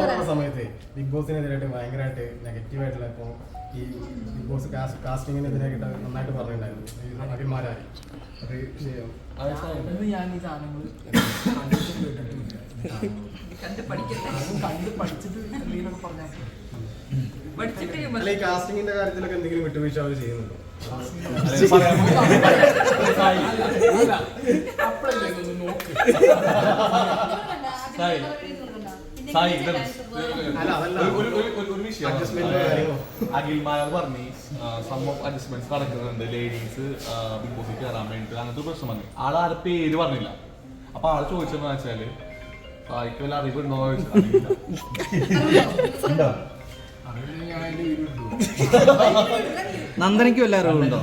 ഓവറുള്ള സമയത്ത് ബിഗ് ബോസിനെതിരായിട്ട് ഭയങ്കരമായിട്ട് നെഗറ്റീവ് ആയിട്ടുള്ള ഇപ്പൊ ഈ ബിഗ് ബോസ് കാസ്റ്റിങ്ങിനെതിരായിട്ട് നന്നായിട്ട് പറഞ്ഞിട്ടുണ്ടായിരുന്നു. നടിമാരായി അത് പഠിച്ചിട്ട് അല്ല ഈ കാസ്റ്റിങ്ങിന്റെ കാര്യത്തിലൊക്കെ എന്തെങ്കിലും വിട്ടുവീഴ്ച അവർ ചെയ്യുന്നുണ്ടോ? അപ്പോഴല്ലേ നോക്ക്? സായി. ഒരു- വിഷയം. Adjustment പറഞ്ഞ് സം ഓഫ് അഡ്ജസ്റ്റ്മെന്റ്സ് നടക്കുന്നുണ്ട്. ലേഡീസ് ബിഗ് ബോസിൽ കയറാൻ വേണ്ടിട്ട് അങ്ങനത്തെ പ്രശ്നം പറഞ്ഞു ആൾ ആരെ പേര് പറഞ്ഞില്ല. അപ്പൊ ആൾ ചോദിച്ചെന്ന് വെച്ചാൽ സായിക്ക് വല്ല അറിവുണ്ടോ ചോദിച്ചു നന്ദനയ്ക്ക് വല്ല അറിവുണ്ടോ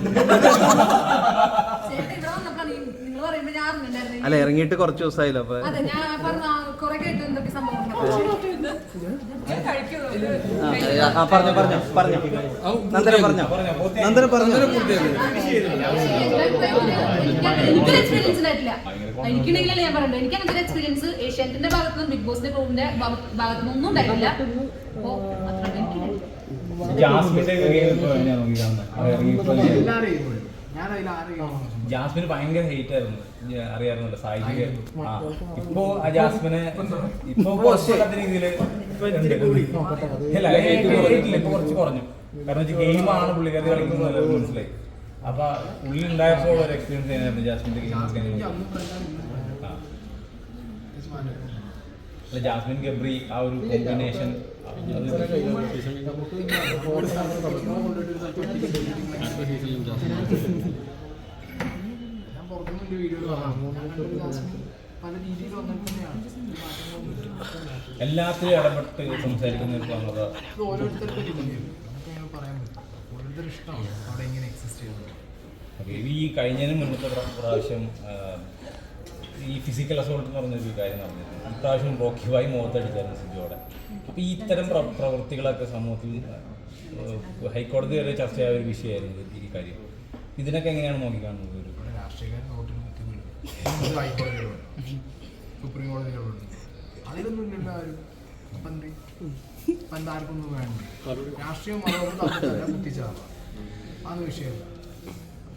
അല്ല ഇറങ്ങിയിട്ട് കുറച്ച് ദിവസമായില്ല അപ്പൊ അതെ ഞാൻ പറഞ്ഞ പറഞ്ഞോ പറഞ്ഞോ. പറഞ്ഞോ. നന്ദന പറഞ്ഞോ. നന്ദന പറഞ്ഞോ എനിക്കൊരു എക്സ്പീരിയൻസ് ഉണ്ടായിട്ടില്ല. എനിക്കുണ്ടെങ്കിലല്ലേ ഞാൻ പറയണ്ടത് എനിക്ക് അങ്ങനത്തെ എക്സ്പീരിയൻസ് ഏഷ്യാനെറ്റിന്റെ ഭാഗത്ത് നിന്ന് ബിഗ് ബോസിന്റെ പ്രോഗ്രാമിന്റെ ഭാഗത്ത് ഒന്നും ഉണ്ടായിട്ടില്ല. അപ്പോ അത്ര ജാസ്മിന്റെ ജാസ്മിന് ഭയങ്കര ഹേറ്റ് ആയിരുന്നു. അറിയാറുണ്ട് സായിക്ക്. ആ. ഇപ്പോ ആ ജാസ്മിനെ ഇപ്പൊ രീതിയിൽ ഇപ്പൊ കുറച്ച് കുറഞ്ഞു. കാരണം ഗെയിം ഗെയിമാണ് പുള്ളിക്കാരി കളിക്കുന്നത് മനസ്സിലായി. അപ്പൊ ഉള്ളിൽ ഉണ്ടായപ്പോ ഒരു എക്സ്പീരിയൻസ് ചെയ്യാനായിരുന്നു ജാസ്മിന്റെ ഗെയിം ജാസ്മിൻ ഗബ്രി ആ ഒരു കോമ്പിനേഷൻ എല്ലാത്തിലും ഇടപെട്ട് സംസാരിക്കുന്ന ഒരു ഈ കഴിഞ്ഞതിന് മുന്നത്തെ പ്ര- പ്രാവശ്യം ഈ ഫിസിക്കൽ അസോൾട്ട് എന്ന് പറഞ്ഞൊരു കാര്യം നടന്നിരുന്നു. ഇപ്രാവശ്യം റോക്കി ബായി മുഖത്തടിച്ചായിരുന്നു സിജോടെ അപ്പോൾ ഈ ഇത്തരം പ്ര- പ്രവൃത്തികളൊക്കെ സമൂഹത്തിൽ ആ, ഹൈക്കോടതി വരെ ചർച്ചയായ ഒരു വിഷയമായിരുന്നു ഈ കാര്യം. ഇതിനൊക്കെ എങ്ങനെയാണ് നോക്കിക്കാണുന്നത് ഒരു രാഷ്ട്രീയക്കാരൻ വോട്ടിന് ഹൈക്കോടതിയിലുണ്ട് സുപ്രീം കോടതിയിലുണ്ട് അതിലൊന്നും ഇല്ലല്ലോ ആരും. ഇപ്പം എന്താ? ആർക്കൊന്നും വേണ്ട. രാഷ്ട്രീയം തമ്മിൽ കുത്തിച്ചാവാം അതൊന്നും വിഷയമല്ല.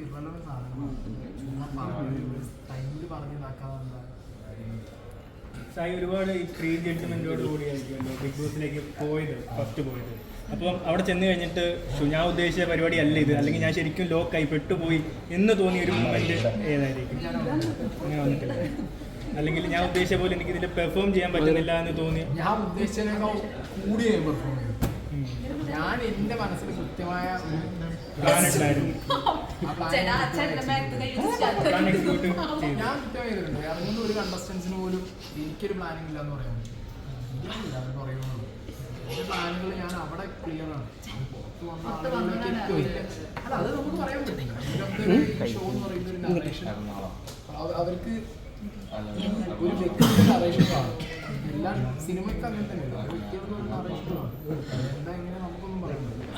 സാധനമാണ് ഒരുപാട് ഈ പ്രീ ജഡ്ജ്മെന്റോട് കൂടിയായിരിക്കുമല്ലോ ബിഗ് ബോസിലേക്ക് പോയത് ഫസ്റ്റ് പോയത്. അപ്പം അവിടെ ചെന്ന് കഴിഞ്ഞിട്ട് ഞാൻ ഉദ്ദേശിച്ച പരിപാടി അല്ല ഇത്. അല്ലെങ്കിൽ ഞാൻ ശരിക്കും ലോക്കായി പെട്ടുപോയി എന്ന് തോന്നിയ ഒരു മൊമെന്റ് ഏതായിരിക്കും? അങ്ങനെ വന്നിട്ടില്ല. അല്ലെങ്കിൽ ഞാൻ ഉദ്ദേശിച്ച പോലെ എനിക്ക് ഇതിൽ പെർഫോം ചെയ്യാൻ പറ്റുന്നില്ല എന്ന് തോന്നി. ഞാൻ ഉദ്ദേശിച്ചതിനേക്കാൾ കൂടി പെർഫോം ചെയ്തു ഞാൻ എന്റെ മനസ്സിൽ കൃത്യമായ ഞാൻ കൃത്യമായി ചെയ്തിട്ടുണ്ട് ഇറങ്ങുന്ന ഒരു കണ്ടസ്റ്റൻസിന് പോലും എനിക്കൊരു പ്ലാനിങ് ഇല്ല എന്ന് പറയാൻ പറ്റും പറയുന്നുള്ളൂ എന്റെ പ്ലാനുകൾ ഞാൻ അവിടെ ക്ലിയർ ആണ്. പുറത്ത് വന്ന ആളുകളിലേക്ക് വന്നതാണ് അല്ല അത് നമുക്ക് പറയാൻ പറ്റും ഷോ എന്ന് പറയുന്ന ഒരു നറേഷൻ അവർക്ക് ഒരു വ്യക്തിയുടെ നറേഷൻ കാണും. എല്ലാ സിനിമയ്ക്ക് അങ്ങനെ ഒരു വ്യക്തിയുടെ ഒരു നറേഷൻ എന്താ എങ്ങനെ നമുക്കൊന്നും പറയാൻ പറ്റില്ല.